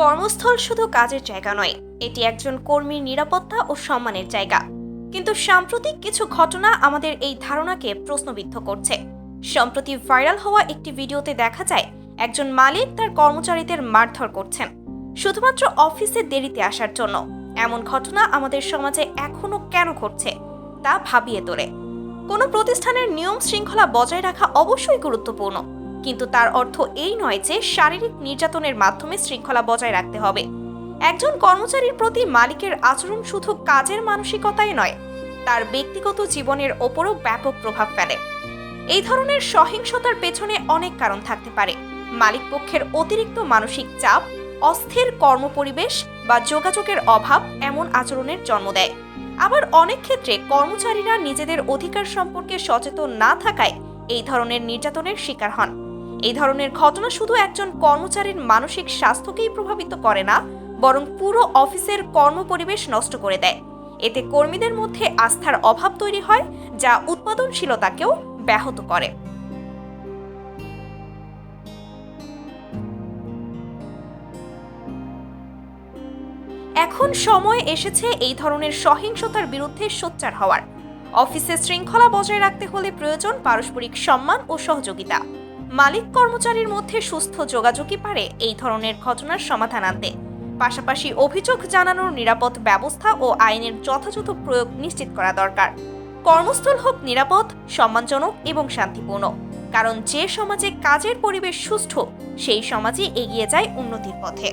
কর্মস্থল শুধু কাজের জায়গা নয়, এটি একজন কর্মীর নিরাপত্তা ও সম্মানের জায়গা। কিন্তু সাম্প্রতিক কিছু ঘটনা আমাদের এই ধারণাকে প্রশ্নবিদ্ধ করছে। সম্প্রতি ভাইরাল হওয়া একটি ভিডিওতে দেখা যায়, একজন মালিক তার কর্মচারীদের মারধর করছেন, শুধুমাত্র অফিসে দেরিতে আসার জন্য। এমন ঘটনা আমাদের সমাজে এখনও কেন ঘটছে, তা ভাবিয়ে তোলে। কোনো প্রতিষ্ঠানের নিয়ম শৃঙ্খলা বজায় রাখা অবশ্যই গুরুত্বপূর্ণ। কিন্তু তার অর্থ এই নয় যে শারীরিক নির্যাতনের মাধ্যমে শৃঙ্খলা বজায় রাখতে হবে। একজন কর্মচারীর প্রতি মালিকের আচরণ শুধু কাজের মানসিকতায় নয়, তার ব্যক্তিগত জীবনের ওপরও ব্যাপক প্রভাব ফেলে। এই ধরনের সহিংসতার পেছনে অনেক কারণ থাকতে পারে। মালিক পক্ষের অতিরিক্ত মানসিক চাপ, অস্থির কর্মপরিবেশ বা যোগাযোগের অভাব এমন আচরণের জন্ম দেয়। আবার অনেক ক্ষেত্রে কর্মচারীরা নিজেদের অধিকার সম্পর্কে সচেতন না থাকায় এই ধরনের নির্যাতনের শিকার হন। এই ধরনের ঘটনা শুধু একজন কর্মচারীর মানসিক স্বাস্থ্যকেই প্রভাবিত করে না, বরং পুরো অফিসের কর্মপরিবেশ নষ্ট করে দেয়। এতে কর্মীদের মধ্যে আস্থার অভাব তৈরি হয়, যা উৎপাদনশীলতাকেও ব্যাহত করে। এখন সময় এসেছে এই ধরনের সহিংসতার বিরুদ্ধে সোচ্চার হওয়ার। অফিসে শৃঙ্খলা বজায় রাখতে হলে প্রয়োজন পারস্পরিক সম্মান ও সহযোগিতা। মালিক কর্মচারীর মধ্যে সুস্থ যোগাযোগই পারে এই ধরনের ঘটনার সমাধান আনতে। পাশাপাশি অভিযোগ জানানোর নিরাপদ ব্যবস্থা ও আইনের যথাযথ প্রয়োগ নিশ্চিত করা দরকার। কর্মস্থল হোক নিরাপদ, সম্মানজনক এবং শান্তিপূর্ণ। কারণ যে সমাজে কাজের পরিবেশ সুষ্ঠু, সেই সমাজে এগিয়ে যায় উন্নতির পথে।